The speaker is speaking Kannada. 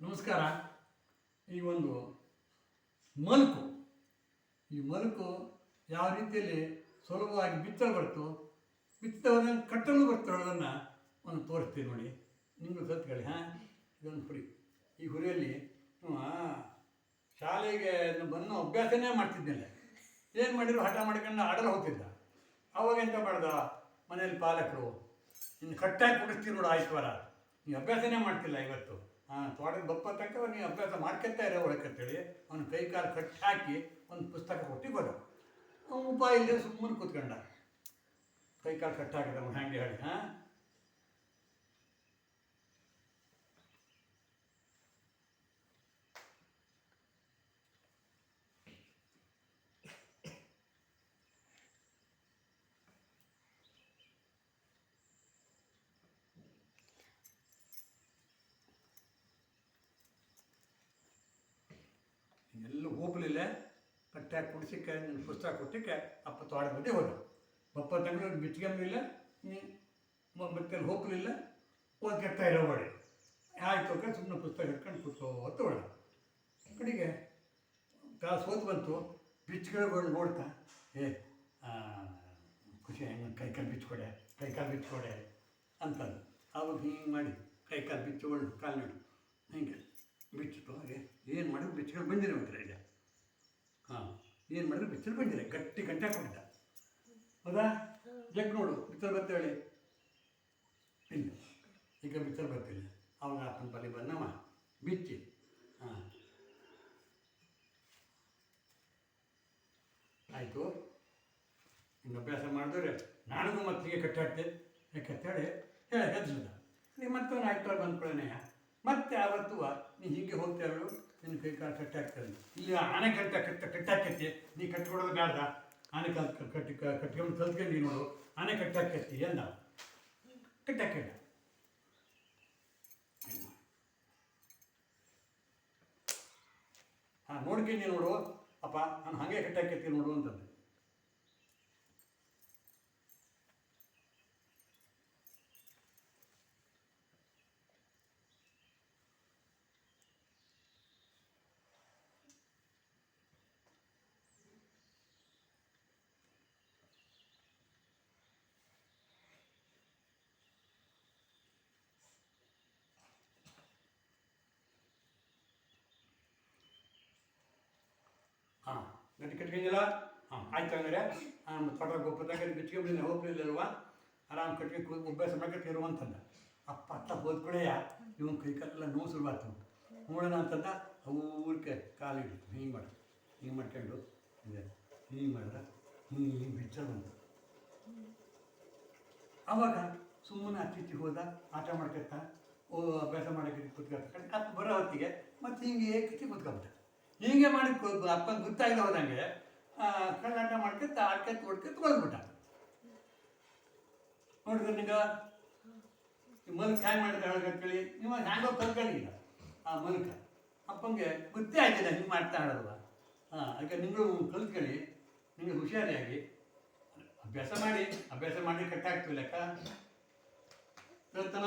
ನಮಸ್ಕಾರ. ಈ ಒಂದು ಮಲ್ಕು. ಈ ಮಲ್ಕು ಯಾವ ರೀತಿಯಲ್ಲಿ ಸುಲಭವಾಗಿ ಬಿತ್ತಲು ಬರ್ತು ಬಿತ್ತವನ್ನ ಕಟ್ಟಲು ಬರ್ತರೋದನ್ನು ಒಂದು ತೋರಿಸ್ತೀನಿ ನೋಡಿ. ನಿಮಗೂ ಸತ್ಕೊಳ್ಳಿ ಹಾಂ? ಇದೊಂದು ಹುರಿ. ಈ ಹುರಿಯಲ್ಲಿ ಶಾಲೆಗೆ ಬಂದು ಅಭ್ಯಾಸನೇ ಮಾಡ್ತಿದ್ದಿಲ್ಲ ಏನು ಮಾಡಿದ್ರು? ಹಠ ಮಾಡ್ಕೊಂಡು ಆಡಲು ಹೋಗ್ತಿದ್ದ. ಅವಾಗ ಎಂತ ಮಾಡ್ದ? ಮನೇಲಿ ಪಾಲಕರು, ಇನ್ನು ಕಟ್ಟಾಗಿ ಕುಡಿಸ್ತೀವಿ ನೋಡು ನೀವು ಅಭ್ಯಾಸನೇ ಮಾಡ್ತಿಲ್ಲ ಇವತ್ತು. ಹಾಂ, ತೋಟದ ಬಪ್ಪ ತಕ್ಕ ನೀ ಅಭ್ಯಾಸ ಮಾಡ್ಕೊತಾ ಇರೋ ಒಳಕಂತೇಳಿ ಅವನ ಕೈ ಕಾಲು ಕಟ್ಟಿ ಹಾಕಿ ಒಂದು ಪುಸ್ತಕ ಕೊಟ್ಟು ಬರೋ ಅವನು ಉಪಾಯ ಇಲ್ಲದೆ ಸುಮ್ಮನೆ ಕೂತ್ಕೊಂಡ. ಕೈ ಕಾಲು ಕಟ್ಟಾಕಿದ ಅವನು ಹ್ಯಾಂಗೆ ಹೇಳಿ, ಹಾಂ? ಎಲ್ಲೂ ಹೋಗಲಿಲ್ಲ. ಕಟ್ಟಾಗಿ ಕುಡಿಸಿಕ್ಕೆ ನನ್ನ ಪುಸ್ತಕ ಕೊಟ್ಟಿಕ್ಕೆ ಅಪ್ಪ ತೋಟ ಬಂದೇ ಹೋದ. ಪಪ್ಪ ತಂಗಳು ಬಿಚ್ಕೊಂಬಿಲ್ಲ ಮತ್ತೆ ಹೋಗ್ಲಿಲ್ಲ ಕೆಟ್ಟ ಇರೋ ಮಾಡಿ ಆಯ್ತು ಅಂತ ಸುಮ್ಮನೆ ಪುಸ್ತಕ ಹಿಡ್ಕೊಂಡು ಕೂತ್ಕೋತ ಹೊಡ ಕಡೆಗೆ ಕಾಸು ಹೋದ್ ಬಂತು ಬಿಚ್ಕೊಂಡು ನೋಡ್ತಾ, ಏ ಖುಷಿ, ಹೆಂಗೆ ಕೈ ಕಾಲು ಬಿಚ್ಕೊಡೆ, ಕೈ ಕಾಲು ಬಿಚ್ಕೊಡೆ ಅಂತಂದು. ಅವಾಗ ಹಿಂಗೆ ಮಾಡಿ ಕೈ ಕಾಲು ಬಿಚ್ಚಿಕೊಂಡು ಕಾಲು ನಡು ಹಾಗೆ. ಏನು ಮಾಡಿದ್ರು ಬಿಚ್ಕೊಂಡು ಬಂದಿರ ಹೋಗ್ತಾರೆ ಇಲ್ಲ ಹಾಂ. ಏನು ಮಾಡಿದ್ರು ಬಿಚ್ಚಲು ಬಂದಿರ ಗಟ್ಟಿ ಗಂಟೆ ಹಾಕೊಂಡಿದ್ದ ಹೌದಾ? ಜಗ್ ನೋಡು ಬಿತ್ತಲು ಬರ್ತೇಳಿ ಇಲ್ಲ ಈಗ ಬಿಚ್ಚಲು ಬರ್ತಿಲ್ಲ ಅವಾಗ ಅಪ್ಪನ ಬಳಿ ಬಂದವ ಬಿಚ್ಚಿ. ಹಾಂ. ಆಯಿತು. ಇನ್ನು ಅಭ್ಯಾಸ ಮಾಡಿದ್ರೆ ನಾನು ಮತ್ತಿಗೆ ಕಟ್ಟಾಡ್ತೆ ಯಾಕೆ ಹೇಳಿ ಹೇಳ ಹೆದ್ರಿದ ನೀ ಮತ್ತೆ ಆಯ್ತು ಬಂದ್ಕೊಳ್ಳೋಣ ಮತ್ತೆ ಆವತ್ತು ನೀ ಹೀಗೆ ಹೋಗ್ತಾ ಹೇಳು ನಿನ್ನ ಕೈ ಕಾಲು ಕಟ್ಟಾಗ್ತದೆ ಇಲ್ಲಿ, ಆನೆ ಕಟ್ಟ ಕಟ್ಟ ಕಟ್ಟಾಕೈತಿ ನೀ ಕಟ್ಕೊಡೋದು ಬೇಡ. ಆನೆ ಕಲ್ ಕಟ್ಟಿ ಕಟ್ಕೊಂಡು ಕಲ್ತ್ಕೊಂಡು ನೋಡು. ಆನೆ ಕಟ್ಟಾಕೈತಿ ಎಂದ? ಕಟ್ಟಾಕಿಲ್ಲ ಹಾಂ ನೋಡ್ಕೊಂಡು ನೋಡು. ಅಪ್ಪ, ನಾನು ಹಾಗೆ ಕಟ್ಟಾಕೈತಿ ನೋಡು ಅಂತಂದೆ. ಹಾಂ. ಗಂಟೆ ಕಟ್ಕೊಂಡಿಲ್ಲ ಹಾಂ. ಆಯ್ತು ಅಂದರೆ ತೋಟ ಗೊಬ್ಬರದಾಗ ಬಿಚ್ಕೊಂಬಿಲ್ಲ ಹೋಗ್ಲಿಲ್ಲಲ್ವ? ಆರಾಮ್ ಕಟ್ಕೊಂಡು ಅಭ್ಯಾಸ ಮಾಡ್ಕೊಂಡು ಇರುವಂತಂದ ಅಪ್ಪ ಅತ್ತ ಹೋದ್ಕೊಳ್ಳೆಯ ಇವನ್ ಕೈ ಕಾಲೆಲ್ಲ ನೋವು ಶುರುವಾಗ್ತು ನೋಡೋಣ ಅಂತಂದ ಅವ್ರಕ್ಕೆ ಕಾಲು ಹಿಡಿತು ಹಿಂಗೆ ಮಾಡು ಹಿಂಗೆ ಮಾಡ್ಕೊಂಡು ಇದೆ ಹಿಂಗೆ ಮಾಡಿದ ಹಿಂಗೆ ಬಿಚ್ಚ ಬಂತು. ಅವಾಗ ಸುಮ್ಮನೆ ಅತ್ತಿತ್ತಿ ಹೋದ ಆಟ ಮಾಡ್ಕೊತ ಓ ಅಭ್ಯಾಸ ಮಾಡಕ್ಕೆ ಕೂತ್ಕೊತ ಅದು ಬರೋ ಹೊತ್ತಿಗೆ ಮತ್ತೆ ಹಿಂಗೆ ಕತ್ತಿ ಕೂತ್ಕೊಂತ ಹೀಗೆ ಮಾಡಿ ಅಪ್ಪ ಗೊತ್ತಾಗದೆ ಹೋದಂಗೆ ಕಳ್ಳಾಟ ಮಾಡ್ಕೊತ, ಆಡ್ಕೊತ, ಹೊಡ್ಕೊತ ಬಂದ್ಬಿಟ್ಟ ನೋಡಿದ್ರೆ ನಿಂಗ ಮಲ್ಕ ಹ್ಯಾಂಗ್ ಮಾಡಿದ್ರೆ ಹೇಳಿ ನೀವು ಹ್ಯಾಂಗೋ ಕಲ್ಕೊಂಡಿಲ್ಲ ಆ ಮಲ್ಕ. ಅಪ್ಪಂಗೆ ಗೊತ್ತೇ ಆಗಿಲ್ಲ ಹಿಂಗೆ ಮಾಡ್ತಾ ಆಡೋದಲ್ಲ ಹಾಂ, ಅದಕ್ಕೆ ನಿಗಳು ಕಲ್ತ್ಕೊಳ್ಳಿ ನಿಮಗೆ ಹುಷಾರಿಯಾಗಿ. ಅಭ್ಯಾಸ ಮಾಡಿ ಅಭ್ಯಾಸ ಮಾಡಿ ಕಟ್ಟಾಗ್ತೀವಿ ಲೆಕ್ಕ. ಕೇಳ್ತಾನ